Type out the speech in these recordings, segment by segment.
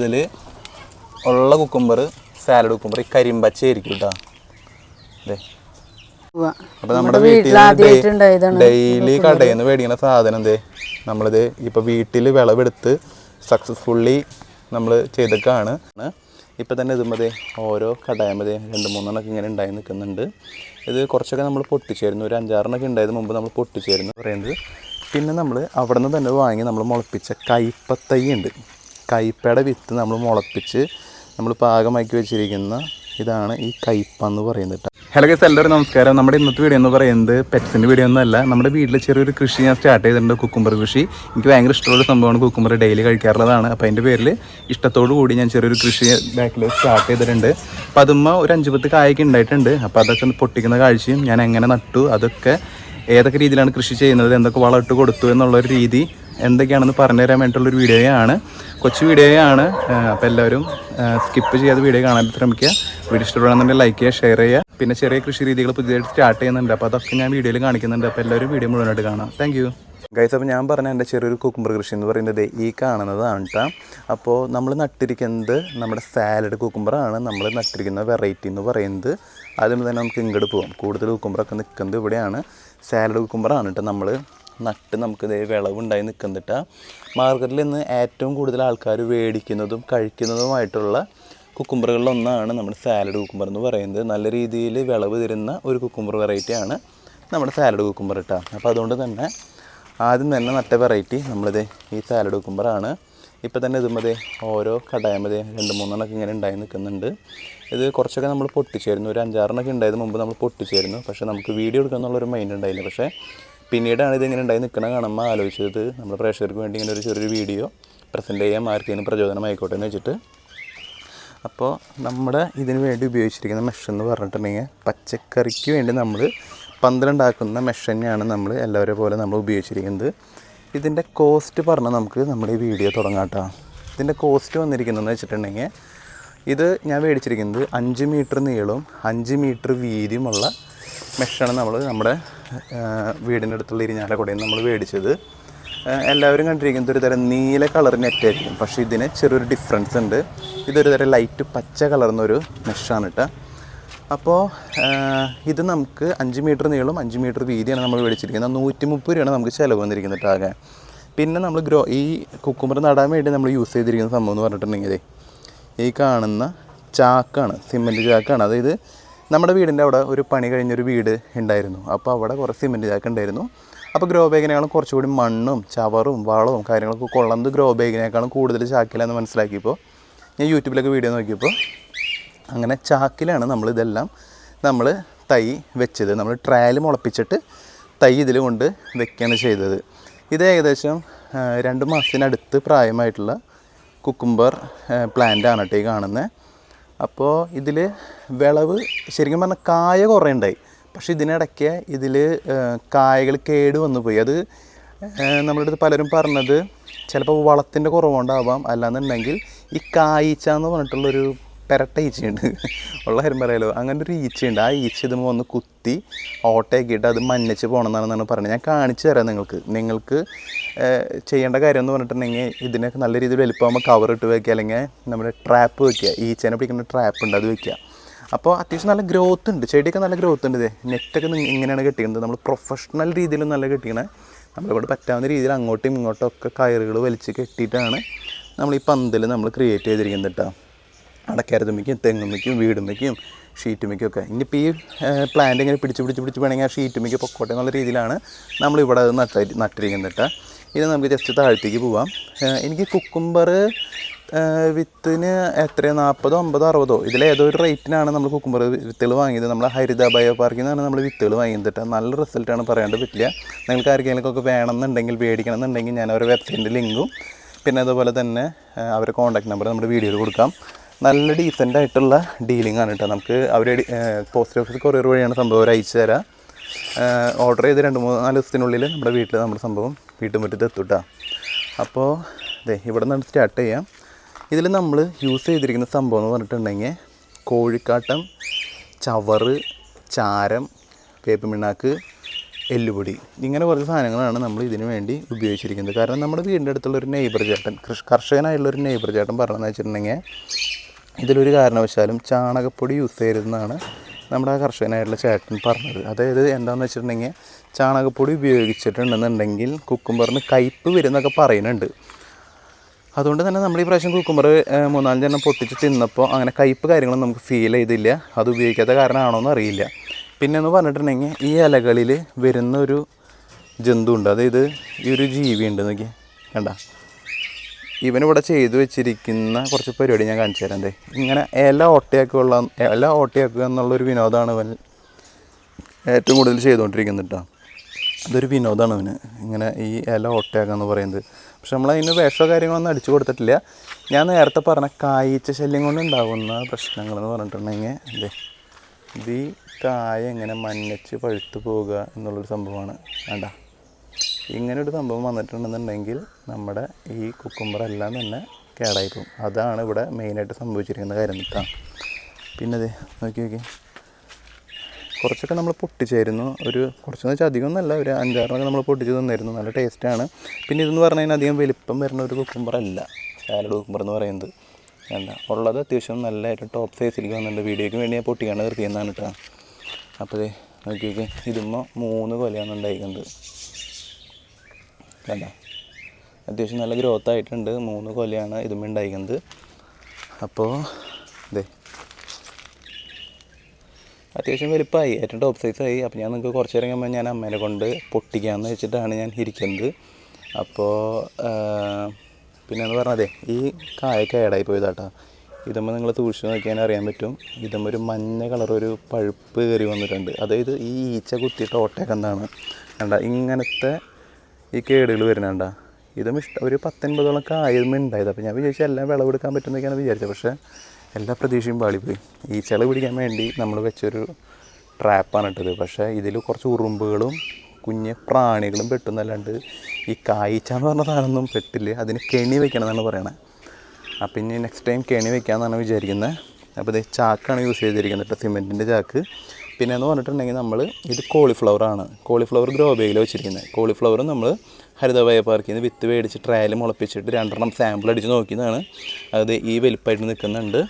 ഇതിൽ ഉള്ള cucumber salad cucumber ഈ കരിമ്പച്ച ആയിരിക്കും കേട്ടോ അതെ. അപ്പൊ നമ്മുടെ വീട്ടിൽ ഡെയിലി കടയിൽ നിന്ന് മേടിക്കുന്ന സാധനം എന്തേ? നമ്മളിത് ഇപ്പൊ വീട്ടിൽ വിളവെടുത്ത് സക്സസ്ഫുള്ളി നമ്മൾ ചെയ്തൊക്കെയാണ് ഇപ്പൊ തന്നെ ഇതുമ്പതേ ഓരോ കടയാകുമ്പതേ രണ്ട് മൂന്നെണ്ണൊക്കെ ഇങ്ങനെ ഉണ്ടായി നിൽക്കുന്നുണ്ട്. ഇത് കുറച്ചൊക്കെ നമ്മൾ പൊട്ടിച്ചേരുന്നു. ഒരു അഞ്ചാറെണ്ണൊക്കെ ഉണ്ടായത് മുമ്പ് നമ്മൾ പൊട്ടിച്ചേരുന്നു. പറയുന്നത് പിന്നെ നമ്മൾ അവിടെ നിന്ന് തന്നെ വാങ്ങി നമ്മൾ മുളപ്പിച്ച കയ്പത്തൈ ഉണ്ട്. കയ്പയുടെ വിത്ത് നമ്മൾ മുളപ്പിച്ച് നമ്മൾ പാകമാക്കി വെച്ചിരിക്കുന്ന ഇതാണ് ഈ കയ്പ എന്ന് പറയുന്നത് ഹലോ ഗൈസ് എല്ലാവരും നമസ്കാരം. നമ്മുടെ ഇന്നത്തെ വീഡിയോ എന്ന് പറയുന്നത് പെറ്റ്സിന്റെ വീഡിയോ ഒന്നുമല്ല നമ്മുടെ വീട്ടിൽ ചെറിയൊരു കൃഷി ഞാൻ സ്റ്റാർട്ട് ചെയ്തിട്ടുണ്ട് കുക്കുംബർ കൃഷി. എനിക്ക് ഭയങ്കര ഇഷ്ടമുള്ള സംഭവമാണ് കുക്കുംബർ ഡെയിലി കഴിക്കാറുള്ളതാണ്. അപ്പോൾ അതിന്റെ പേരിൽ ഇഷ്ടത്തോടു കൂടി ഞാൻ ചെറിയൊരു കൃഷി ബാക്കിൽ സ്റ്റാർട്ട് ചെയ്തിട്ടുണ്ട്. അപ്പോൾ അതുമ്മ ഒരു അഞ്ച് പത്ത് കായൊക്കെ ഉണ്ടായിട്ടുണ്ട്. അപ്പോൾ അതൊക്കെ പൊട്ടിക്കുന്ന കാഴ്ചയും ഞാൻ എങ്ങനെ നട്ടു അതൊക്കെ ഏതൊക്കെ രീതിയിലാണ് കൃഷി ചെയ്യുന്നത് എന്തൊക്കെ വളമിട്ട് കൊടുത്തു എന്നുള്ളൊരു രീതി എന്തൊക്കെയാണെന്ന് പറഞ്ഞു തരാൻ വേണ്ടിയിട്ടുള്ളൊരു വീഡിയോയാണ്. കൊച്ചു വീഡിയോയാണ്. അപ്പോൾ എല്ലാവരും സ്കിപ്പ് ചെയ്യാതെ വീഡിയോ കാണാൻ ശ്രമിക്കുക. വീഡിയോ ഇഷ്ടപ്പെടുകയാണെന്നുണ്ടെങ്കിൽ ലൈക്ക് ചെയ്യുക ഷെയർ ചെയ്യുക. പിന്നെ ചെറിയ കൃഷി രീതികൾ പുതിയതായിട്ട് സ്റ്റാർട്ട് ചെയ്യുന്നുണ്ട്. അപ്പോൾ അതൊക്കെ ഞാൻ വീഡിയോയിൽ കാണിക്കുന്നുണ്ട്. അപ്പോൾ എല്ലാവരും വീഡിയോ മുഴുവനായിട്ട് കാണാം. താങ്ക് യു ഗൈസ് അപ്പോൾ ഞാൻ പറഞ്ഞ എന്റെ ചെറിയൊരു കുക്കുംബർ കൃഷി എന്ന് പറയുന്നത് ഈ കാണുന്നതാണ് കേട്ടോ അപ്പോൾ നമ്മൾ നട്ടിരിക്കുന്നത് നമ്മുടെ സാലഡ് കുക്കുംബറാണ് നമ്മൾ നട്ടിരിക്കുന്ന വെറൈറ്റി എന്ന് പറയുന്നത്. ആദ്യം തന്നെ നമുക്ക് ഇങ്ങോട്ട് പോകാം കൂടുതൽ കുക്കുംബറൊക്കെ നിൽക്കുന്നത് ഇവിടെയാണ്. സാലഡ് കുക്കുംബറാണ് കേട്ടോ നമ്മൾ നട്ട് നമുക്ക് ഇതേ വിളവുണ്ടായി നിൽക്കുന്നിട്ട്. മാർക്കറ്റിൽ ഇന്ന് ഏറ്റവും കൂടുതൽ ആൾക്കാർ മേടിക്കുന്നതും കഴിക്കുന്നതുമായിട്ടുള്ള കുക്കുംബറുകളിലൊന്നാണ് നമ്മുടെ സാലഡ് കുക്കുംബർ എന്ന് പറയുന്നത്. നല്ല രീതിയിൽ വിളവ് തരുന്ന ഒരു കുക്കുംബർ വെറൈറ്റിയാണ് നമ്മുടെ സാലഡ് കുക്കുംബർ കേട്ടോ അപ്പോൾ അതുകൊണ്ട് തന്നെ ആദ്യം തന്നെ നട്ട വെറൈറ്റി നമ്മളിത് ഈ സാലഡ് കുക്കുംബറാണ് ഇപ്പോൾ തന്നെ ഇതുമതി ഓരോ കടായമതി രണ്ട് മൂന്നെണ്ണമൊക്കെ ഇങ്ങനെ ഉണ്ടായി നിൽക്കുന്നുണ്ട്. ഇത് കുറച്ചൊക്കെ നമ്മൾ പൊട്ടിച്ചേരുന്നു. ഒരു അഞ്ചാറെണ്ണമൊക്കെ ഉണ്ടായത് മുമ്പ് നമ്മൾ പൊട്ടിച്ചേരുന്നു. പക്ഷേ നമുക്ക് വീഡിയോ എടുക്കുക എന്നുള്ളൊരു മൈൻഡ് ഉണ്ടായില്ല. പക്ഷേ പിന്നീടാണ് ഇതിങ്ങനെ ഉണ്ടായി നിൽക്കണ കാണുമ്പോൾ ആലോചിച്ചത്. നമ്മുടെ പ്രേക്ഷകർക്ക് വേണ്ടി ഇങ്ങനെ ഒരു ചെറിയൊരു വീഡിയോ പ്രസന്റ് ചെയ്യാം ആർക്കെങ്കിലും പ്രചോദനമായിക്കോട്ടെ എന്ന് വെച്ചിട്ട്. അപ്പോൾ നമ്മുടെ ഇതിന് വേണ്ടി ഉപയോഗിച്ചിരിക്കുന്ന മെഷ് എന്ന് പറഞ്ഞിട്ടുണ്ടെങ്കിൽ പച്ചക്കറിക്ക് വേണ്ടി നമ്മൾ പന്തലുണ്ടാക്കുന്ന മെഷ് തന്നെയാണ് നമ്മൾ എല്ലാവരെ പോലെ നമ്മൾ ഉപയോഗിച്ചിരിക്കുന്നത്. ഇതിന്റെ കോസ്റ്റ് പറഞ്ഞാൽ നമുക്ക് നമ്മുടെ ഈ വീഡിയോ തുടങ്ങാം കേട്ടോ. ഇതിന്റെ കോസ്റ്റ് വന്നിരിക്കുന്നതെന്ന് വെച്ചിട്ടുണ്ടെങ്കിൽ ഇത് ഞാൻ മേടിച്ചിരിക്കുന്നത് അഞ്ച് മീറ്റർ നീളവും അഞ്ച് മീറ്റർ വീതിയുമുള്ള മെഷാണ് നമ്മൾ നമ്മുടെ വീടിന്റെ അടുത്തുള്ള ഇരിഞ്ഞാലക്കുടയിൽ നമ്മൾ മേടിച്ചത്. എല്ലാവരും കണ്ടിരിക്കുന്നത് ഒരു തരം നീല കളർ നെറ്റായിരിക്കും പക്ഷേ ഇതിന് ചെറിയൊരു ഡിഫറൻസ് ഉണ്ട്. ഇതൊരു തരം ലൈറ്റ് പച്ച കളർന്നൊരു മെഷാണ് കേട്ടോ അപ്പോൾ ഇത് നമുക്ക് അഞ്ച് മീറ്റർ നീളം അഞ്ച് മീറ്റർ വീതിയാണ് നമ്മൾ മേടിച്ചിരിക്കുന്നത്. നൂറ്റി മുപ്പത് രൂപയാണ് നമുക്ക് ചിലവ് വന്നിരിക്കുന്നത് ആകെ. പിന്നെ നമ്മൾ ഗ്രോ ഈ കുക്കുമ്പർ നടാൻ വേണ്ടി നമ്മൾ യൂസ് ചെയ്തിരിക്കുന്ന സംഭവം എന്ന് പറഞ്ഞിട്ടുണ്ടെങ്കിൽ ഈ കാണുന്ന ചാക്കാണ് സിമെന്റ് ചാക്കാണ്. അതായത് നമ്മുടെ വീടിന്റെ അവിടെ ഒരു പണി കഴിഞ്ഞൊരു വീട് ഉണ്ടായിരുന്നു. അപ്പോൾ അവിടെ കുറേ സിമെന്റ് ചാക്ക് ഉണ്ടായിരുന്നു. അപ്പോൾ ഗ്രോ ബാഗിനേക്കാളും കുറച്ചുകൂടി മണ്ണും ചവറും വളവും കാര്യങ്ങളൊക്കെ കൊള്ളുന്നത് ഗ്രോ ബാഗിനേക്കാളും കൂടുതൽ ചാക്കിലാന്ന് മനസ്സിലാക്കിയപ്പോൾ ഞാൻ യൂട്യൂബിലൊക്കെ വീഡിയോ നോക്കിയപ്പോൾ അങ്ങനെ ചാക്കിലാണ് നമ്മൾ ഇതെല്ലാം നമ്മൾ തൈ വെച്ചത്. നമ്മൾ ട്രയൽ മുളപ്പിച്ചിട്ട് തൈ ഇതിൽ കൊണ്ട് വെക്കുകയാണ് ചെയ്തത്. ഇത് ഏകദേശം രണ്ട് മാസത്തിനടുത്ത് പ്രായമായിട്ടുള്ള കുക്കുംബർ പ്ലാന്റ് ആണ് കേട്ടോ ഈ കാണുന്നത്. അപ്പോൾ ഇതിൽ വിളവ് ശരിക്കും പറഞ്ഞാൽ കായ കുറേ ഉണ്ടായി പക്ഷെ ഇതിനിടയ്ക്ക് ഇതിൽ കായകൾ കേട് വന്നു പോയി. അത് നമ്മുടെ അടുത്ത് പലരും പറഞ്ഞത് ചിലപ്പോൾ വളത്തിന്റെ കുറവുണ്ടാവാം അല്ലാന്നുണ്ടെങ്കിൽ ഈ കായ്ച്ച എന്ന് പറഞ്ഞിട്ടുള്ളൊരു പെരട്ട ഈച്ചയുണ്ട്. ഉള്ള കാര്യം പറയാലോ അങ്ങനെ ഒരു ഈച്ചയുണ്ട്. ആ ഈച്ച ഇതുമ്പോൾ വന്ന് കുത്തി ഓട്ടയാക്കിയിട്ട് അത് മഞ്ഞച്ച് പോകണമെന്നാണെന്നാണ് പറയുന്നത് ഞാൻ കാണിച്ചു തരാം നിങ്ങൾക്ക്. നിങ്ങൾക്ക് ചെയ്യേണ്ട കാര്യം എന്ന് പറഞ്ഞിട്ടുണ്ടെങ്കിൽ ഇതിനൊക്കെ നല്ല രീതിയിൽ എളുപ്പമാകുമ്പോൾ കവർ ഇട്ട് വയ്ക്കുക അല്ലെങ്കിൽ നമ്മുടെ ട്രാപ്പ് വയ്ക്കുക ഈച്ചേനെ പിടിക്കുന്ന ട്രാപ്പ് ഉണ്ട് അത് വയ്ക്കുക അപ്പോൾ അത്യാവശ്യം നല്ല ഗ്രോത്ത് ഉണ്ട്. ചെടിയൊക്കെ നല്ല ഗ്രോത്ത് ഉണ്ട് ഇതേ. നെറ്റൊക്കെ ഇങ്ങനെയാണ് കെട്ടിക്കുന്നത്. നമ്മൾ പ്രൊഫഷണൽ രീതിയിലും നല്ല കെട്ടിക്കണേ. നമ്മളിവിടെ പറ്റാവുന്ന രീതിയിൽ അങ്ങോട്ടും ഇങ്ങോട്ടും ഒക്കെ കയറുകൾ വലിച്ച് കെട്ടിയിട്ടാണ് നമ്മൾ ഈ പന്തൽ നമ്മൾ ക്രിയേറ്റ് ചെയ്തിരിക്കുന്നത് കേട്ടോ അടക്കരതുമ്മയ്ക്കും മിക്കും ഷീറ്റ് മിക്കും ഒക്കെ. ഇനിയിപ്പോൾ ഈ പ്ലാന്റ് ഇങ്ങനെ പിടിച്ച് പിടിച്ച് പിടിച്ച് വേണമെങ്കിൽ ആ ഷീറ്റ് മിക്കും പൊക്കോട്ടെ എന്നുള്ള രീതിയിലാണ് നമ്മളിവിടെ നട്ട നട്ടിരിക്കുന്നത് ഇത് നമുക്ക് ജസ്റ്റ് താഴത്തേക്ക് പോവാം. എനിക്ക് കുക്കുംബർ വിത്തിന് എത്രയാണ് നാൽപ്പതോ അമ്പതോ അറുപതോ? ഇതിലേതോ ഒരു റേറ്റിനാണ് നമ്മൾ കുക്കുംബർ വിത്തുകൾ വാങ്ങിയത്. നമ്മൾ ഹരിത ബയോ പാർക്കിൽ നിന്നാണ് നമ്മൾ വിത്തുകൾ വാങ്ങിയത് നല്ല റിസൾട്ടാണ് പറയാണ്ട് പറ്റില്ല നിങ്ങൾക്ക് ആർക്കെങ്കിലും ഒക്കെ വേണമെന്നുണ്ടെങ്കിൽ മേടിക്കണം എന്നുണ്ടെങ്കിൽ ഞാൻ അവരുടെ വെബ്സൈറ്റിന്റെ ലിങ്കും പിന്നെ അതുപോലെ തന്നെ അവരുടെ കോൺടാക്ട് നമ്പർ നമ്മുടെ വീഡിയോയിൽ കൊടുക്കാം. നല്ല ഡീസന്റ് ആയിട്ടുള്ള ഡീലിംഗ് ആണ് കേട്ടോ നമുക്ക് അവർ പോസ്റ്റ് ഓഫീസ് കൊറിയർ വഴിയാണ് സംഭവം അവർ അയച്ചു തരാം. ഓർഡർ ചെയ്ത് രണ്ട് മൂന്ന് നാല് ദിവസത്തിനുള്ളിൽ നമ്മുടെ വീട്ടിൽ നമ്മുടെ സംഭവം വീട്ടുമുറ്റത്ത് എത്തും കേട്ടോ അപ്പോൾ അതെ ഇവിടെ നിന്ന് സ്റ്റാർട്ട് ചെയ്യാം. ഇതിൽ നമ്മൾ യൂസ് ചെയ്തിരിക്കുന്ന സംഭവം എന്ന് പറഞ്ഞിട്ടുണ്ടെങ്കിൽ കോഴിക്കാട്ടം ചവറ് ചാരം വേപ്പ് മിണ്ണാക്ക് എല്ലുപൊടി ഇങ്ങനെ കുറച്ച് സാധനങ്ങളാണ് നമ്മൾ ഇതിന് വേണ്ടി ഉപയോഗിച്ചിരിക്കുന്നത്. കാരണം നമ്മുടെ വീടിന്റെ അടുത്തുള്ള ഒരു നെയ്ബർ ചേട്ടൻ കർഷകനായുള്ള ഒരു നെയ്ബർ ചേട്ടൻ പറഞ്ഞതെന്ന് വെച്ചിട്ടുണ്ടെങ്കിൽ ഇതിലൊരു കാരണവശാലും ചാണകപ്പൊടി യൂസ് ചെയ്യരുതെന്നാണ് നമ്മുടെ ആ കർഷകനായിട്ടുള്ള ചേട്ടൻ പറഞ്ഞത്. അതായത് എന്താണെന്ന് വെച്ചിട്ടുണ്ടെങ്കിൽ ചാണകപ്പൊടി ഉപയോഗിച്ചിട്ടുണ്ടെന്നുണ്ടെങ്കിൽ കുക്കുംബറിന് കയ്പ്പ് വരുന്നൊക്കെ പറയുന്നുണ്ട്. അതുകൊണ്ട് തന്നെ നമ്മൾ ഈ പ്രാവശ്യം കുക്കുംബർ മൂന്നാലഞ്ചെണ്ണം പൊട്ടിച്ച് തിന്നപ്പോൾ അങ്ങനെ കയ്പ്പ് കാര്യങ്ങളൊന്നും നമുക്ക് ഫീൽ ചെയ്തില്ല. അത് ഉപയോഗിക്കാത്ത കാരണമാണോന്ന് അറിയില്ല. പിന്നെ എന്ന് പറഞ്ഞിട്ടുണ്ടെങ്കിൽ ഈ ഇലകളിൽ വരുന്ന ഒരു ജന്തു ഉണ്ട് അതായത് ഈ ഒരു ജീവി ഉണ്ട് നോക്കി കണ്ട? ഇവനിവിടെ ചെയ്തു വെച്ചിരിക്കുന്ന കുറച്ച് പരിപാടി ഞാൻ കാണിച്ചു തരാം. ഇങ്ങനെ ഇല ഓട്ടയാക്കുള്ള ഇല ഓട്ടയാക്കുക എന്നുള്ളൊരു വിനോദമാണ് ഇവൻ ഏറ്റവും കൂടുതൽ ചെയ്തുകൊണ്ടിരിക്കുന്നത് കേട്ടോ അതൊരു വിനോദമാണ് ഇവന്. ഇങ്ങനെ ഈ ഇല ഓട്ടയാക്കുക എന്ന് പറയുന്നത്. പക്ഷെ നമ്മൾ അതിന് വിഷമോ കാര്യങ്ങളൊന്നും അടിച്ചു കൊടുത്തിട്ടില്ല. ഞാൻ നേരത്തെ പറഞ്ഞ കായ്ച്ച ശല്യം കൊണ്ടുണ്ടാകുന്ന പ്രശ്നങ്ങൾ എന്ന് പറഞ്ഞിട്ടുണ്ടെങ്കിൽ അതെ ഇത് ഈ കായ എങ്ങനെ മഞ്ഞച്ച് പഴുത്തു പോവുക എന്നുള്ളൊരു സംഭവമാണ്. വേണ്ട. ഇങ്ങനെ ഒരു സംഭവം വന്നിട്ടുണ്ടെന്നുണ്ടെങ്കിൽ നമ്മുടെ ഈ കുക്കുമ്പറെല്ലാം തന്നെ കേടായി പോകും അതാണ് ഇവിടെ മെയിനായിട്ട് സംഭവിച്ചിരിക്കുന്ന കാര്യം നിൽക്കാം പിന്നെ അതെ നോക്കി നോക്കി. കുറച്ചൊക്കെ നമ്മൾ പൊട്ടിച്ചായിരുന്നു. ഒരു കുറച്ചെന്ന് വെച്ചാൽ അധികം ഒന്നല്ല ഒരു അഞ്ചാറൊക്കെ നമ്മൾ പൊട്ടിച്ച് തന്നായിരുന്നു. നല്ല ടേസ്റ്റാണ് പിന്നെ ഇതെന്ന് പറഞ്ഞു കഴിഞ്ഞാൽ അധികം വലിപ്പം വരുന്ന ഒരു കുക്കുമ്പറല്ല സാലഡ് കുക്കുമ്പർ എന്ന് പറയുന്നത്. വേണ്ട ഉള്ളത് അത്യാവശ്യം നല്ലതായിട്ട് ടോപ്പ് സൈസിലേക്ക് വന്നിട്ടുണ്ട്. വീഡിയോയ്ക്ക് വേണ്ടി ഞാൻ പൊട്ടിക്കാണ്ട് നിർത്തിയെന്നാണ് കേട്ടോ. അപ്പോൾ നോക്കി നോക്കി. ഇതുമ്പോൾ മൂന്ന് കൊലയാണ് ഉണ്ടായിരിക്കുന്നത് കണ്ട? അത്യാവശ്യം നല്ല ഗ്രോത്ത് ആയിട്ടുണ്ട്. മൂന്ന് കൊലയാണ് ഇതുമ്പോൾ ഉണ്ടായിരിക്കുന്നത് അപ്പോൾ ഇതേ അത്യാവശ്യം വലുപ്പമായി. ഏറ്റവും ടോപ്പ് സൈസായി അപ്പോൾ ഞാൻ നിങ്ങൾക്ക് കുറച്ച് നേരം കഴിയുമ്പോൾ ഞാൻ അമ്മേനെ കൊണ്ട് പൊട്ടിക്കാമെന്ന് വെച്ചിട്ടാണ് ഞാൻ ഇരിക്കുന്നത്. അപ്പോൾ പിന്നെ എന്ന് പറഞ്ഞതേ ഈ കായ കേടായി പോയതാട്ടോ. ഇതുമ്പോൾ നിങ്ങൾ സൂക്ഷിച്ച് നോക്കിയാൽ അറിയാൻ പറ്റും. ഇതുമ്പോൾ ഒരു മഞ്ഞ കളർ ഒരു പഴുപ്പ് കയറി വന്നിട്ടുണ്ട്. അതായത് ഈ ഈച്ച കുത്തിയിട്ട് ഓട്ടയൊക്കെ എന്താണ് കണ്ട? ഇങ്ങനത്തെ ഈ കേടുകൾ വരുന്നുണ്ട ഇതും ഇഷ്ടം. ഒരു പത്തൊൻപതോളം കായതും ഉണ്ടായത്. അപ്പോൾ ഞാൻ വിചാരിച്ചു എല്ലാം വിളവെടുക്കാൻ പറ്റുന്നൊക്കെയാണ് വിചാരിച്ചത്. പക്ഷേ എല്ലാ പ്രതീക്ഷയും പാളിപ്പോയി. ഈ ചില പിടിക്കാൻ വേണ്ടി നമ്മൾ വെച്ചൊരു ട്രാപ്പാണ് ഇട്ടത്. പക്ഷേ ഇതിൽ കുറച്ച് ഉറുമ്പുകളും കുഞ്ഞ് പ്രാണികളും പെട്ടുന്നല്ലാണ്ട് ഈ കായ്ച്ച എന്ന് പറഞ്ഞ സാധനമൊന്നും പെട്ടില്ല. അതിന് കെണി വെക്കണം എന്നാണ് പറയണത് അപ്പം ഇനി നെക്സ്റ്റ് ടൈം കെണി വെക്കാമെന്നാണ് വിചാരിക്കുന്നത് അപ്പോൾ ഇത് ചാക്കാണ് യൂസ് ചെയ്തിരിക്കുന്നത്. കേട്ടോ സിമെന്റിന്റെ ചാക്ക്. പിന്നെ എന്ന് പറഞ്ഞിട്ടുണ്ടെങ്കിൽ നമ്മൾ ഇത് കോളിഫ്ലവർ ആണ്. കോളിഫ്ലവർ ഗ്രോ ബേഗിൽ വെച്ചിരിക്കുന്നത് കോളിഫ്ലവർ നമ്മൾ ഹരിതവയ പാർക്കിൽ നിന്ന് വിത്ത് മേടിച്ച് ട്രയൽ മുളപ്പിച്ചിട്ട് രണ്ടെണ്ണം സാമ്പിൾ അടിച്ച് നോക്കിയതാണ്. അത് ഈ വലിപ്പമായിട്ട് നിൽക്കുന്നുണ്ട്.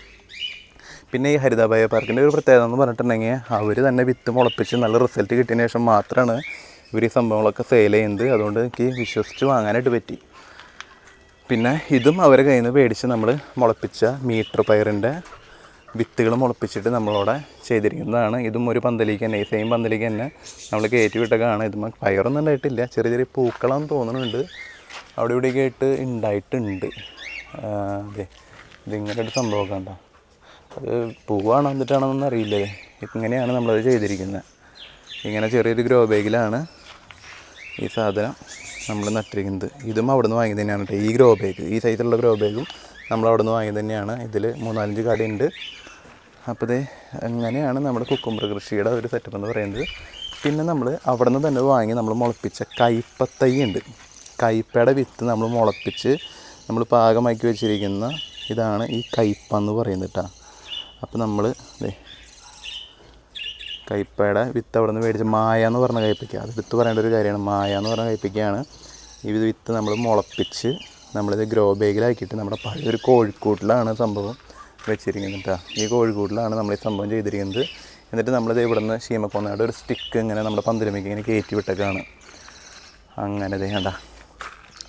പിന്നെ ഈ ഹരിതാഭയ പാർക്കിന്റെ ഒരു പ്രത്യേകത എന്ന് പറഞ്ഞിട്ടുണ്ടെങ്കിൽ അവർ തന്നെ വിത്ത് മുളപ്പിച്ച് നല്ല റിസൾട്ട് കിട്ടിയ ശേഷം മാത്രമാണ് ഇവർ ഈ സംഭവങ്ങളൊക്കെ സെയിൽ ചെയ്യുന്നത്. അതുകൊണ്ട് എനിക്ക് വിശ്വസിച്ച് വാങ്ങാനായിട്ട് പറ്റി. പിന്നെ ഇതും അവരെ കയ്യിൽ നിന്ന് മേടിച്ച് നമ്മൾ മുളപ്പിച്ച മീറ്റർ പയറിന്റെ വിത്തുകൾ മുളപ്പിച്ചിട്ട് നമ്മളവിടെ ചെയ്തിരിക്കുന്നതാണ്. ഇതും ഒരു പന്തലേക്ക് തന്നെ ഈ സെയിം പന്തലേക്ക് തന്നെ നമ്മൾ കയറ്റി വിട്ടൊക്കെയാണ് ഇതും പയറൊന്നും ഉണ്ടായിട്ടില്ല. ചെറിയ ചെറിയ പൂക്കളാന്ന് തോന്നുന്നുണ്ട്. അവിടെ ഇവിടെയൊക്കെ ആയിട്ട് ഉണ്ടായിട്ടുണ്ട്. അതെ ഇതിങ്ങനെ ഒരു സംഭവമൊക്കെ ഉണ്ടോ അത് പൂവാണോ എന്നിട്ടാണോ അറിയില്ലേ. ഇങ്ങനെയാണ് നമ്മളത് ചെയ്തിരിക്കുന്നത് ഇങ്ങനെ ചെറിയൊരു ഗ്രോ ബാഗിലാണ് ഈ സാധനം നമ്മൾ നട്ടിരിക്കുന്നത്. ഇതും അവിടെ നിന്ന് വാങ്ങി തന്നെയാണ് ഈ ഗ്രോ ബാഗ് ഈ സൈസിലുള്ള ഗ്രോ ബാഗും നമ്മൾ അവിടെ നിന്ന് വാങ്ങി തന്നെയാണ്. ഇതിൽ മൂന്നാലഞ്ച് കടയുണ്ട്. അപ്പോൾ ഇതേ അങ്ങനെയാണ് നമ്മുടെ കുക്കുംബർ കൃഷിയുടെ ഒരു സെറ്റപ്പ് എന്ന് പറയുന്നത്. പിന്നെ നമ്മൾ അവിടെ നിന്ന് തന്നെ വാങ്ങി നമ്മൾ മുളപ്പിച്ച കയ്പത്തൈ ഉണ്ട്. കയ്പയുടെ വിത്ത് നമ്മൾ മുളപ്പിച്ച് നമ്മൾ പാകമാക്കി വെച്ചിരിക്കുന്ന ഇതാണ് ഈ കയ്പ എന്ന് പറയുന്നത് കേട്ടോ അപ്പോൾ നമ്മൾ ദേ കയ്പയുടെ വിത്ത് അവിടെ നിന്ന് മേടിച്ച് മായ എന്ന് പറഞ്ഞ കയ്പയ്ക്ക അത് വിത്ത് പറയേണ്ട ഒരു കാര്യമാണ്. മായ എന്ന് പറഞ്ഞ കയ്പയ്ക്കാണ് ഈ വിത്ത് നമ്മൾ മുളപ്പിച്ച് നമ്മളിത് ഗ്രോ ബാഗിലാക്കിയിട്ട് നമ്മുടെ പഴയൊരു കോഴിക്കൂട്ടിലാണ് സംഭവം. വെച്ചിരിക്കുന്നത് കേട്ടോ ഈ കോഴിക്കൂട്ടിലാണ് നമ്മൾ ഈ സംഭവം ചെയ്തിരിക്കുന്നത്. എന്നിട്ട് നമ്മളിത് ഇവിടെ നിന്ന് ശീമക്കൊന്നയുടെ ഒരു സ്റ്റിക്ക് ഇങ്ങനെ നമ്മുടെ പന്തലുമേക്ക് ഇങ്ങനെ കയറ്റി വിട്ടേക്കാണ്. അങ്ങനെ കണ്ട.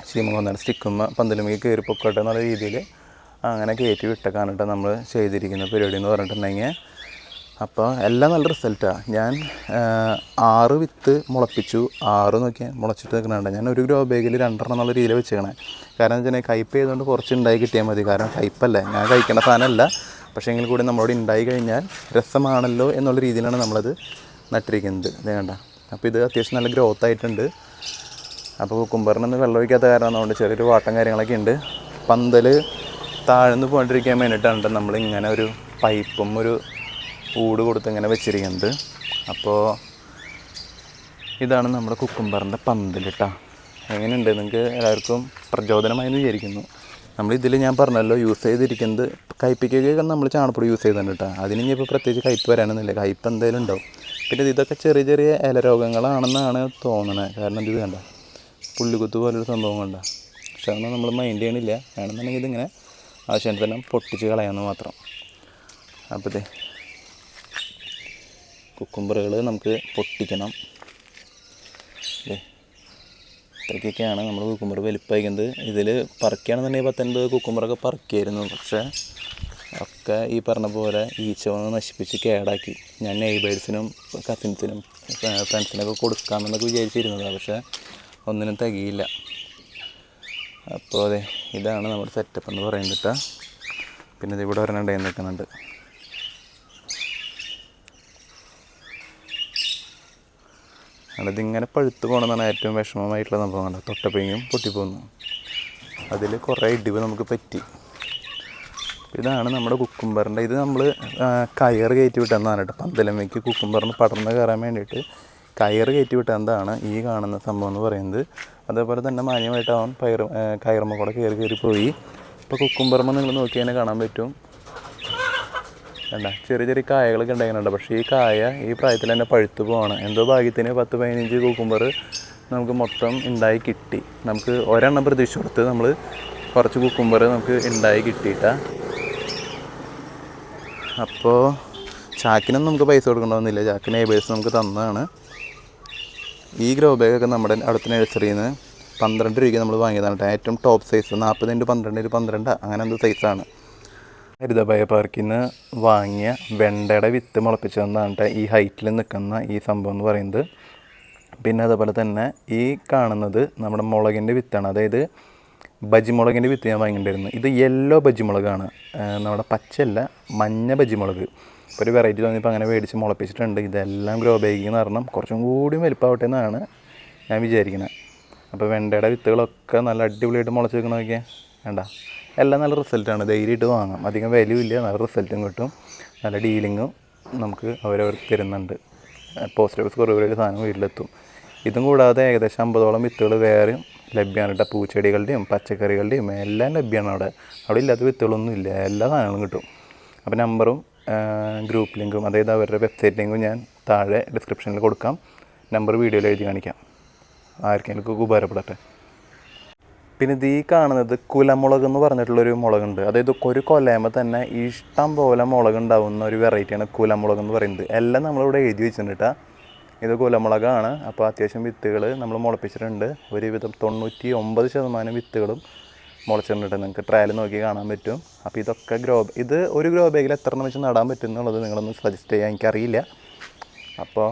ശീമക്കൊന്നയുടെ സ്റ്റിക്കുമ്പോൾ പന്തലുമേക്ക് കയറി പൊക്കോട്ടെ എന്നുള്ള രീതിയിൽ അങ്ങനെ കയറ്റി വിട്ടേക്കാണ് കേട്ടോ നമ്മൾ ചെയ്തിരിക്കുന്ന പരിപാടി എന്ന് പറഞ്ഞിട്ടുണ്ടെങ്കിൽ അപ്പോൾ എല്ലാം നല്ല റിസൾട്ടാണ് ഞാൻ ആറ് വിത്ത് മുളപ്പിച്ചു. ആറ് നോക്കിയാൽ മുളച്ചിട്ട് നിൽക്കുന്നുണ്ട് ഞാൻ ഒരു ഗ്രോ ബാഗിൽ രണ്ടെണ്ണം എന്നുള്ള രീതിയിൽ വെച്ചേക്കണേ. കാരണം എന്ന് വെച്ചാൽ കയ്പ് ചെയ്തുകൊണ്ട് കുറച്ച് ഉണ്ടായി കിട്ടിയാൽ മതി. കാരണം കയ്പല്ലേ ഞാൻ കഴിക്കേണ്ട സാധനമല്ല പക്ഷേ എങ്കിൽ കൂടി നമ്മളോട് ഉണ്ടായി കഴിഞ്ഞാൽ രസമാണല്ലോ എന്നുള്ള രീതിയിലാണ് നമ്മളത് നട്ടിരിക്കുന്നത്. കണ്ട. അപ്പോൾ ഇത് അത്യാവശ്യം നല്ല ഗ്രോത്ത് ആയിട്ടുണ്ട്. അപ്പോൾ കുക്കുംബറിനൊന്നും വെള്ളം ഒഴിക്കാത്ത കാരണം അതുകൊണ്ട് ചെറിയൊരു വാട്ടം കാര്യങ്ങളൊക്കെ ഉണ്ട്. പന്തൽ താഴ്ന്നു പോകാണ്ടിരിക്കാൻ വേണ്ടിയിട്ടാണ് ട്ടോ നമ്മളിങ്ങനെ ഒരു പൈപ്പും ഒരു ഊട് കൊടുത്ത് ഇങ്ങനെ വെച്ചിരിക്കുന്നത് അപ്പോൾ ഇതാണ് നമ്മുടെ കുക്കുംബറിന്റെ പന്തൽ കേട്ടോ എങ്ങനെയുണ്ട്? നിങ്ങൾക്ക് എല്ലാവർക്കും പ്രചോദനമായി എന്ന് വിചാരിക്കുന്നു. നമ്മൾ ഇതിൽ ഞാൻ പറഞ്ഞല്ലോ യൂസ് ചെയ്തിരിക്കുന്നത് കയ്പ്പിക്കൊക്കെ നമ്മൾ ചാണപ്പൊടി യൂസ് ചെയ്തിട്ടുണ്ട് കേട്ടോ അതിന് ഇനി ഇപ്പോൾ പ്രത്യേകിച്ച് കയ്പ്പ് വരാനൊന്നുമില്ല. കയ്പ്പ് എന്തായാലും ഉണ്ടാവും പിന്നെ ഇതൊക്കെ ചെറിയ ചെറിയ ഇല രോഗങ്ങളാണെന്നാണ് തോന്നണത് കാരണം ഇത് കണ്ട? പുള്ളിക്കുത്ത് പോലൊരു സംഭവം കണ്ട? പക്ഷെ അതൊന്നും നമ്മൾ മൈൻഡ് ചെയ്യണില്ല. വേണമെന്നുണ്ടെങ്കിൽ ഇതിങ്ങനെ ആവശ്യാനുസരണം പൊട്ടിച്ച് കളയാമെന്ന് മാത്രം. അപ്പോൾ കുക്കുംബറുകൾ നമുക്ക് പൊട്ടിക്കണം. അല്ലേ ഇത്രയ്ക്കൊക്കെയാണ് നമ്മൾ കുക്കുംബർ വലിപ്പമായിരിക്കുന്നത് ഇതിൽ പറിക്കുകയാണെന്നുണ്ടെങ്കിൽ പത്തൊൻപത് കുക്കുംബറൊക്കെ പറിക്കായിരുന്നു. പക്ഷേ ഒക്കെ ഈ പറഞ്ഞ പോലെ ഈച്ച വന്ന് നശിപ്പിച്ച് കേടാക്കി. ഞാൻ നെയ്ബേഴ്സിനും കസിൻസിനും ഫ്രണ്ട്സിനൊക്കെ കൊടുക്കാമെന്നൊക്കെ വിചാരിച്ചിരുന്നതാണ് പക്ഷേ ഒന്നിനും തികയില്ല. അപ്പോൾ അതെ ഇതാണ് നമ്മുടെ സെറ്റപ്പ് എന്ന് പറയുന്നിട്ട് പിന്നെ ഇത് ഇവിടെ ഒരെണ്ണം ഉണ്ടായി നിൽക്കുന്നുണ്ട്. അതിങ്ങനെ പഴുത്ത് പോകണമെന്നാണ് ഏറ്റവും വിഷമമായിട്ടുള്ള സംഭവം കണ്ടത് തൊട്ടപ്പിങ്ങും പൊട്ടിപ്പോന്നു. അതിൽ കുറേ ഇടിവ് നമുക്ക് പറ്റി. ഇതാണ് നമ്മുടെ കുക്കുംബറിന്റെ ഇത് നമ്മൾ കയർ കയറ്റി വിട്ടെന്നാണ് കേട്ടോ. പന്തലമ്മയ്ക്ക് കുക്കുംബറിന് പടർന്ന് കയറാൻ വേണ്ടിയിട്ട് കയർ കയറ്റി വിട്ടെന്താണ് ഈ കാണുന്ന സംഭവം എന്ന് പറയുന്നത്. അതേപോലെ തന്നെ മാന്യമായിട്ട് അവൻ പയർ കയറുമ്പോൾ കൂടെ കയറി കയറി പോയി. ഇപ്പോൾ കുക്കുംബർമ്മ നിങ്ങൾ നോക്കി തന്നെ കാണാൻ പറ്റും. വേണ്ട ചെറിയ ചെറിയ കായകളൊക്കെ ഉണ്ടായിരുന്നുണ്ട് പക്ഷേ ഈ കായ ഈ പ്രായത്തിൽ തന്നെ പഴുത്ത് പോവാണ്. എന്തോ ഭാഗ്യത്തിന് പത്ത് പതിനഞ്ച് കൂക്കുമ്പർ നമുക്ക് മൊത്തം ഉണ്ടായി കിട്ടി. നമുക്ക് ഒരെണ്ണം പ്രതീക്ഷ കൊടുത്ത് നമ്മൾ കുറച്ച് കുക്കുംബർ നമുക്ക് ഉണ്ടായി കിട്ടിയിട്ടാ. അപ്പോൾ ചാക്കിനൊന്നും നമുക്ക് പൈസ കൊടുക്കണമെന്നില്ല. ചാക്കിന് നെയ്ബേഴ്സ് നമുക്ക് തന്നതാണ്. ഈ ഗ്രോ ബാഗൊക്കെ നമ്മുടെ അടുത്ത നഴ്സറിയിൽ നിന്ന് പന്ത്രണ്ട് രൂപയ്ക്ക് നമ്മൾ വാങ്ങിയതാണ് ഏറ്റവും ടോപ്പ് സൈസ് നാൽപ്പത് ഇന്റു പന്ത്രണ്ട് അങ്ങനെ എന്തോ സൈസാണ് ഹരിതഭയ പാർക്കിൽ നിന്ന് വാങ്ങിയ വെണ്ടയുടെ വിത്ത് മുളപ്പിച്ചു തന്നാണ് ട്ടോ ഈ ഹൈറ്റിൽ നിൽക്കുന്ന ഈ സംഭവം എന്ന് പറയുന്നത്. പിന്നെ അതുപോലെ തന്നെ ഈ കാണുന്നത് നമ്മുടെ മുളകിന്റെ വിത്താണ്. അതായത് ബജിമുളകിന്റെ വിത്ത് ഞാൻ വാങ്ങിയിട്ടുണ്ടായിരുന്നു. ഇത് യെല്ലോ ബജിമുളകാണ് നമ്മുടെ പച്ചയല്ല മഞ്ഞ ബജിമുളക് ഇപ്പോൾ ഒരു വെറൈറ്റി തോന്നിയപ്പോൾ അങ്ങനെ മേടിച്ച് മുളപ്പിച്ചിട്ടുണ്ട്. ഇതെല്ലാം ഗ്രോ ബാഗിൽ നിന്ന് പറഞ്ഞാൽ കുറച്ചും കൂടി വലുപ്പമാവട്ടെ എന്നാണ് ഞാൻ വിചാരിക്കുന്നത് അപ്പോൾ വെണ്ടയുടെ വിത്തുകളൊക്കെ നല്ല അടിപൊളിയായിട്ട് മുളച്ച് വെക്കണമൊക്കെ വേണ്ട. എല്ലാം നല്ല റിസൾട്ടാണ് ധൈര്യമായിട്ട് വാങ്ങാം. അധികം വാല്യൂ ഇല്ല. നല്ല റിസൾട്ടും കിട്ടും. നല്ല ഡീലിങ്ങും നമുക്ക് അവരവർ തരുന്നുണ്ട്. പോസ്റ്റ് ഓഫീസ് കുറവ് സാധനം വീട്ടിലെത്തും. ഇതും കൂടാതെ ഏകദേശം അമ്പതോളം വിത്തുകൾ വേറെയും ലഭ്യമാണ് കേട്ടോ. പൂച്ചെടികളുടെയും പച്ചക്കറികളുടെയും എല്ലാം ലഭ്യമാണ് അവിടെ. അവിടെ ഇല്ലാത്ത വിത്തുകളൊന്നും ഇല്ല. എല്ലാ സാധനങ്ങളും കിട്ടും. അപ്പോൾ നമ്പറും ഗ്രൂപ്പ് ലിങ്കും അതായത് അവരുടെ വെബ്സൈറ്റ് ലിങ്കും ഞാൻ താഴെ ഡിസ്ക്രിപ്ഷനിൽ കൊടുക്കാം. നമ്പർ വീഡിയോയിൽ എഴുതി കാണിക്കാം. ആർക്കെങ്കിലും ഉപകാരപ്പെടട്ടെ. പിന്നെ ഇത് ഈ കാണുന്നത് കുലമുളക് എന്ന് പറഞ്ഞിട്ടുള്ളൊരു മുളകുണ്ട്. അതായത് ഒരു കൊലയുമ്പോൾ തന്നെ ഇഷ്ടം പോലെ മുളക് ഉണ്ടാവുന്ന ഒരു വെറൈറ്റിയാണ് കുലമുളക് എന്ന് പറയുന്നത്. എല്ലാം നമ്മളിവിടെ എഴുതി വെച്ചിട്ടുണ്ട് ഇത് കുലമുളകാണ്. അപ്പോൾ അത്യാവശ്യം വിത്തുകൾ നമ്മൾ മുളപ്പിച്ചിട്ടുണ്ട്. ഒരുവിധം തൊണ്ണൂറ്റി ഒമ്പത് ശതമാനം വിത്തുകളും മുളച്ചിട്ടുണ്ട്. നിങ്ങൾക്ക് ട്രയൽ നോക്കി കാണാൻ പറ്റും. അപ്പോൾ ഇതൊക്കെ ഗ്രോ ഇത് ഒരു ഗ്രോ ബാഗിൽ എത്ര എണ്ണം വെച്ച് നടാൻ പറ്റും എന്നുള്ളത് നിങ്ങളൊന്ന് സജസ്റ്റ് ചെയ്യാൻ എനിക്കറിയില്ല. അപ്പോൾ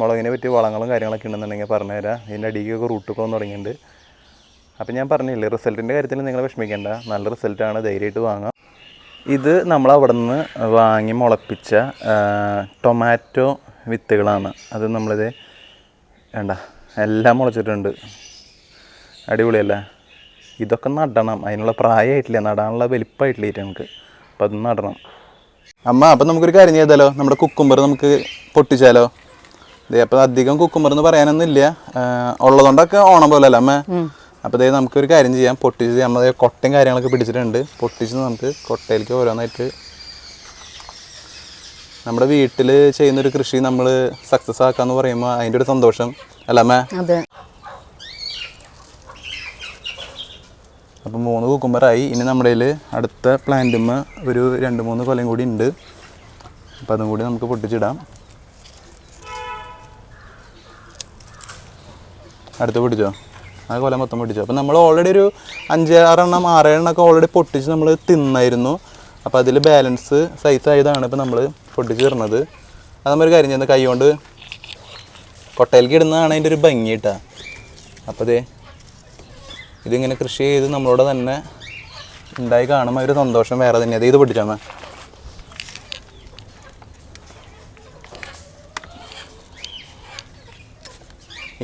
മുളകിനെ പറ്റി വളങ്ങളും കാര്യങ്ങളൊക്കെ ഉണ്ടെന്നുണ്ടെങ്കിൽ പറഞ്ഞുതരാം. ഇതിന്റെ അടിക്കൊക്കെ റൂട്ടൊക്കെ വന്ന് തുടങ്ങിയിട്ടുണ്ട്. അപ്പം ഞാൻ പറഞ്ഞില്ലേ റിസൾട്ടിന്റെ കാര്യത്തിൽ നിങ്ങൾ വിഷമിക്കേണ്ട. നല്ല റിസൾട്ടാണ് ധൈര്യമായിട്ട് വാങ്ങാം. ഇത് നമ്മൾ അവിടെ നിന്ന് വാങ്ങി മുളപ്പിച്ച ടൊമാറ്റോ വിത്തുകളാണ്. അത് നമ്മളിത് വേണ്ട എല്ലാം മുളച്ചിട്ടുണ്ട്. അടിപൊളിയല്ലേ? ഇതൊക്കെ നടണം. അതിനുള്ള പ്രായമായിട്ടില്ല നടാനുള്ള വലിപ്പമായിട്ടില്ല നമുക്ക്. അപ്പം അത് നടണം. അമ്മ അപ്പം നമുക്കൊരു കാര്യം ചെയ്താലോ? നമ്മുടെ കുക്കുംബർ നമുക്ക് പൊട്ടിച്ചാലോ? ദേ അപ്പം അധികം കുക്കുംബർ എന്ന് പറയാനൊന്നുമില്ല. ഉള്ളതുകൊണ്ടൊക്കെ ഓണം പോലെ അമ്മ? അപ്പോൾ ദേ നമുക്കൊരു കാര്യം ചെയ്യാം. പൊട്ടിച്ച് നമ്മൾ കൊട്ടയും കാര്യങ്ങളൊക്കെ പിടിച്ചിട്ടുണ്ട്. പൊട്ടിച്ച് നമുക്ക് കൊട്ടയിലേക്ക് ഓരോന്നായിട്ട് നമ്മുടെ വീട്ടിൽ ചെയ്യുന്നൊരു കൃഷി നമ്മൾ സക്സസ് ആക്കാന്ന് പറയുമ്പോൾ അതിന്റെ ഒരു സന്തോഷം. അല്ല അതെ. അപ്പോൾ മൂന്ന് കുക്കുമ്പറായി. ഇനി നമ്മുടെ കയ്യിൽ അടുത്ത പ്ലാന്റുമ്മ ഒരു രണ്ട് മൂന്ന് കൊലയും കൂടി ഉണ്ട്. അപ്പം അതും കൂടി നമുക്ക് പൊട്ടിച്ചിടാം. അടുത്ത് പൊട്ടിച്ചോ? ആ കൊല മൊത്തം പൊട്ടിച്ചു. അപ്പം നമ്മൾ ഓൾറെഡി ഒരു അഞ്ച് ആറെണ്ണം ഒക്കെ ഓൾറെഡി പൊട്ടിച്ച് നമ്മൾ തിന്നായിരുന്നു. അപ്പോൾ അതിൽ ബാലൻസ് സൈസ് ആയതാണ് ഇപ്പോൾ നമ്മൾ പൊട്ടിച്ച് തരുന്നത്. അത് നമ്മൾ ഒരു കാര്യം ചെയ്യുന്നത് കൈ കൊണ്ട് കൊട്ടയിലേക്ക് ഇടുന്നതാണ് അതിന്റെ ഒരു ഭംഗി കേട്ടോ. അപ്പോൾ ദേ ഇതിങ്ങനെ കൃഷി ചെയ്ത് നമ്മളോട് തന്നെ ഉണ്ടായി കാണുമ്പോൾ ഒരു സന്തോഷം വേറെ തന്നെയാണ് ഇത് പൊട്ടിച്ചാമ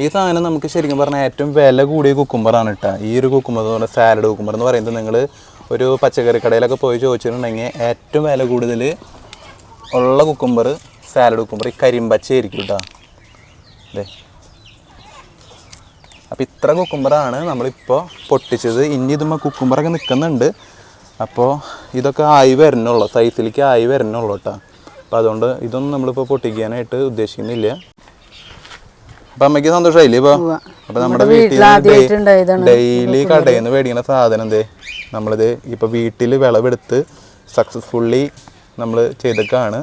ഈ സാധനം നമുക്ക് ശരിക്കും പറഞ്ഞാൽ ഏറ്റവും വില കൂടിയ കുക്കുമ്പറാണ് കേട്ടോ ഈ ഒരു കുക്കുമ്പർ എന്ന് പറഞ്ഞാൽ സാലഡ് കുക്കുമ്പർ എന്ന് പറയുന്നത് നിങ്ങൾ ഒരു പച്ചക്കറി കടയിലൊക്കെ പോയി ചോദിച്ചിട്ടുണ്ടെങ്കിൽ ഏറ്റവും വില കൂടുതൽ ഉള്ള കുക്കുമ്പർ സാലഡ് കുക്കുമ്പർ ഈ കരിമ്പച്ചയായിരിക്കും കേട്ടോ അതെ അപ്പോൾ ഇത്ര കുക്കുമ്പറാണ് നമ്മളിപ്പോൾ പൊട്ടിച്ചത്. ഇനി ഇതുമ്പോൾ കുക്കുമ്പറൊക്കെ നിൽക്കുന്നുണ്ട് അപ്പോൾ ഇതൊക്കെ ആയി വരണുള്ളൂ. സൈസിലേക്ക് ആയി വരണുള്ളൂ കേട്ടോ അപ്പോൾ അതുകൊണ്ട് ഇതൊന്നും നമ്മളിപ്പോൾ പൊട്ടിക്കാനായിട്ട് ഉദ്ദേശിക്കുന്നില്ല. അപ്പം അമ്മയ്ക്ക് സന്തോഷമായില്ലേ ഇപ്പൊ? അപ്പൊ നമ്മുടെ വീട്ടിൽ ഡെയിലി കടയിൽ നിന്ന് മേടിക്കുന്ന സാധനം എന്തേ? നമ്മളിത് ഇപ്പൊ വീട്ടിൽ വിളവെടുത്ത് സക്സസ്ഫുള്ളി നമ്മൾ ചെയ്തൊക്കെയാണ്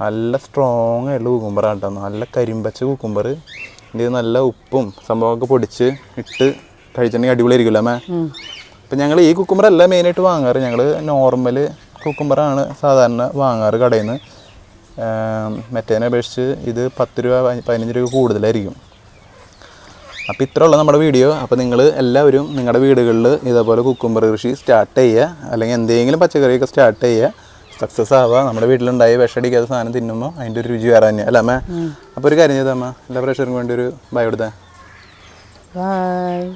നല്ല സ്ട്രോങ് ആയിട്ടുള്ള കുക്കുംബറാണ് കേട്ടോ നല്ല കരിമ്പച്ച കുക്കുംബർ ഇത് നല്ല ഉപ്പും സംഭവമൊക്കെ പൊടിച്ച് ഇട്ട് കഴിച്ചിട്ടുണ്ടെങ്കിൽ അടിപൊളിയായിരിക്കുമല്ലോ അമ്മേ? അപ്പം ഞങ്ങൾ ഈ കുക്കുംബർ അല്ല മെയിനായിട്ട് വാങ്ങാറ്. ഞങ്ങൾ നോർമൽ കുക്കുംബറാണ് സാധാരണ വാങ്ങാറ് കടയിൽ നിന്ന് മറ്റേനെ അപേക്ഷിച്ച് ഇത് പത്ത് രൂപ പതി- പതിനഞ്ച് രൂപ കൂടുതലായിരിക്കും. അപ്പോൾ ഇത്ര ഉള്ള നമ്മുടെ വീഡിയോ. അപ്പോൾ നിങ്ങൾ എല്ലാവരും നിങ്ങളുടെ വീടുകളിൽ ഇതേപോലെ കുക്കുംബർ കൃഷി സ്റ്റാർട്ട് ചെയ്യുക. അല്ലെങ്കിൽ എന്തെങ്കിലും പച്ചക്കറിയൊക്കെ സ്റ്റാർട്ട് ചെയ്യുക. സക്സസ് ആവുക. നമ്മുടെ വീട്ടിലുണ്ടായി വിഷടിക്കാത്ത സാധനം തിന്നുമ്പോൾ അതിന്റെ ഒരു രുചി വേറെ തന്നെയാണ് അല്ല അമ്മ? അപ്പോൾ ഒരു കാര്യം ചെയ്താൽ അമ്മ. എല്ലാ പ്രഷറും വേണ്ടി ഒരു ബൈ കൊടുത്തേ. ബൈ